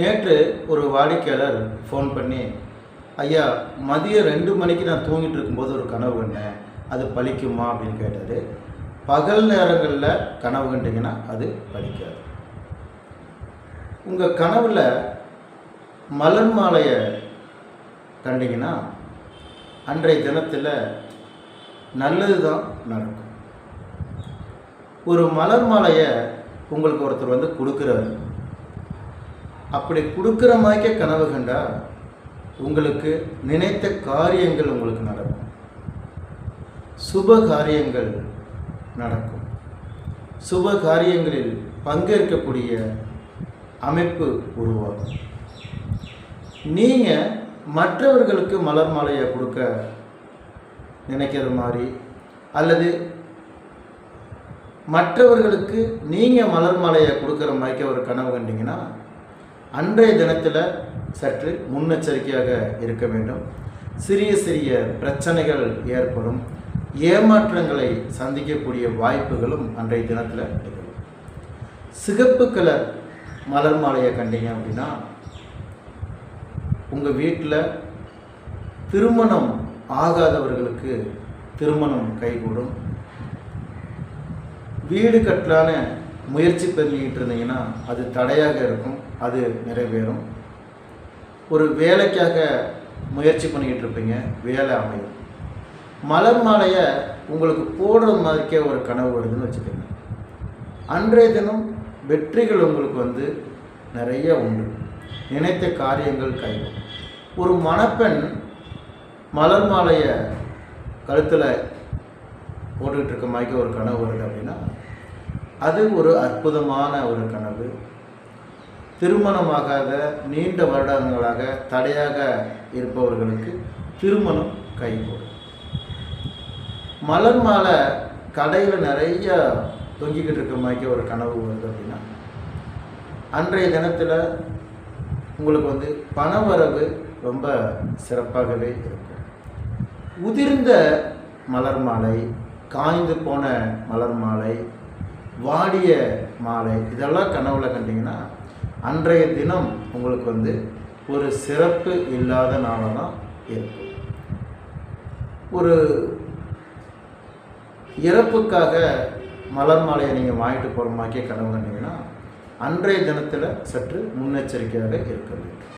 நேற்று ஒரு வாடிக்கையாளர் ஃபோன் பண்ணி ஐயா மதியம் ரெண்டு மணிக்கு நான் தூங்கிட்டு இருக்கும்போது ஒரு கனவு கண்டேன் அது பலிக்குமா அப்படின்னு கேட்டார். பகல் நேரங்களில் கனவு கண்டிங்கன்னா அது பலிக்காது உங்கள் கனவில் மலர் மாலையை கண்டிங்கன்னா அன்றைய தினத்தில் நல்லது தான் நடக்கும். ஒரு மலர் மாலையை உங்களுக்கு ஒருத்தர் வந்து கொடுக்குறாரு. அப்படி கொடுக்குற மாதிரிக்கே கனவு கண்டா உங்களுக்கு நினைத்த காரியங்கள் உங்களுக்கு நடக்கும். சுப காரியங்கள் நடக்கும். சுப காரியங்களில் பங்கேற்கக்கூடிய அமைப்பு உருவாகும். நீங்கள் மற்றவர்களுக்கு மலர் மாலையை கொடுக்க நினைக்கிற மாதிரி அல்லது மற்றவர்களுக்கு நீங்கள் மலர் மாலையை கொடுக்குற மாதிரி ஒரு கனவு கண்டிங்கன்னா அன்றைய தினத்தில் சற்று முன்னெச்சரிக்கையாக இருக்க வேண்டும். சிறிய சிறிய பிரச்சனைகள் ஏற்படும். ஏமாற்றங்களை சந்திக்கக்கூடிய வாய்ப்புகளும் அன்றைய தினத்தில் இருக்கும். சிகப்பு கலர் மலர் மாலையை கண்டீங்க அப்படின்னா உங்கள் வீட்டில் திருமணம் ஆகாதவர்களுக்கு திருமணம் கைகூடும். வீடு கட்டலான முயற்சி பண்ணிக்கிட்டு இருந்தீங்கன்னா அது தடையாக இருக்கும் அது நிறைவேறும். ஒரு வேலைக்காக முயற்சி பண்ணிக்கிட்டு இருப்பீங்க வேலை அமையும். மலர் மாலையை உங்களுக்கு போடுற மாதிரிக்கே ஒரு கனவு வருதுன்னு வச்சுக்கோங்க. அன்றைய தினம் வெற்றிகள் உங்களுக்கு வந்து நிறைய உண்டு. நினைத்த காரியங்கள் கைகும் ஒரு மணப்பெண் மலர் மாலையை கழுத்தில் போட்டுக்கிட்டு இருக்க மாதிரி ஒரு கனவு வருது அப்படின்னா அது ஒரு அற்புதமான ஒரு கனவு. திருமணமாகாத நீண்ட வருடங்களாக தடையாக இருப்பவர்களுக்கு திருமணம் கைகூடும். மலர் மாலை கடையில் நிறைய தொங்கிக்கிட்டு இருக்க மாதிரி ஒரு கனவு வருது அப்படின்னா அன்றைய தினத்தில் உங்களுக்கு வந்து பணவரவு ரொம்ப சிறப்பாகவே இருக்கும். உதிர்ந்த மலர் மாலை காய்ந்து போன மலர் மாலை வாடிய மாலை இதெல்லாம் கனவுல கண்டிங்கன்னா அன்றைய தினம் உங்களுக்கு வந்து ஒரு சிறப்பு இல்லாத நாளாக தான் இருக்கும். ஒரு இறப்புக்காக மலர் மாலையை நீங்கள் வாங்கிட்டு போகிற மாதிரியே கனவு கண்டிங்கன்னா அன்றைய தினத்தில் சற்று முன்னெச்சரிக்கையாக இருக்க வேண்டும்.